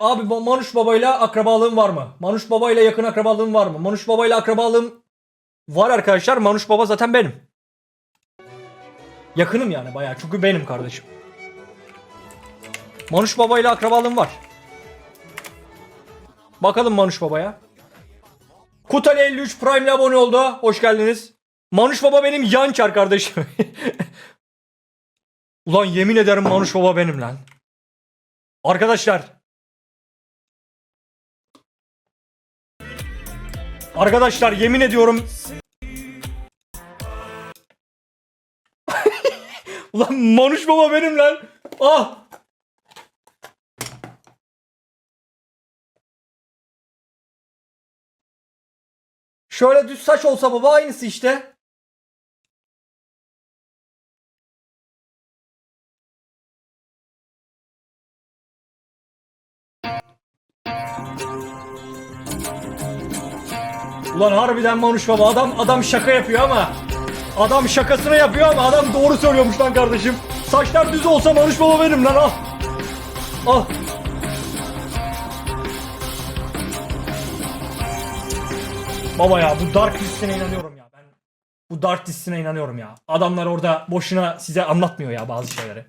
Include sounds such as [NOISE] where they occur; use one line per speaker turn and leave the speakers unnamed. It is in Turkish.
Abi Manuş babayla akrabalığın var mı? Manuş babayla yakın akrabalığın var mı? Manuş babayla akrabalığım var arkadaşlar. Manuş baba zaten benim. Yakınım yani bayağı çünkü benim kardeşim. Manuş babayla akrabalığım var. Bakalım Manuş babaya. Kutali 53 Prime ile abone oldu. Hoş geldiniz. Manuş baba benim yan çar kardeşim. [LAUGHS] Ulan yemin ederim Manuş baba benim lan. Arkadaşlar. Arkadaşlar yemin ediyorum. [LAUGHS] Ulan Manuş baba benim lan. Ah. Şöyle düz saç olsa baba aynısı işte. Ulan harbiden Manuş baba adam adam şaka yapıyor ama adam şakasını yapıyor ama adam doğru söylüyormuş lan kardeşim. Saçlar düz olsa Manuş baba benim lan al. Al. Baba ya bu Dark dizisine inanıyorum ya ben. Bu Dark dizisine inanıyorum ya. Adamlar orada boşuna size anlatmıyor ya bazı şeyleri.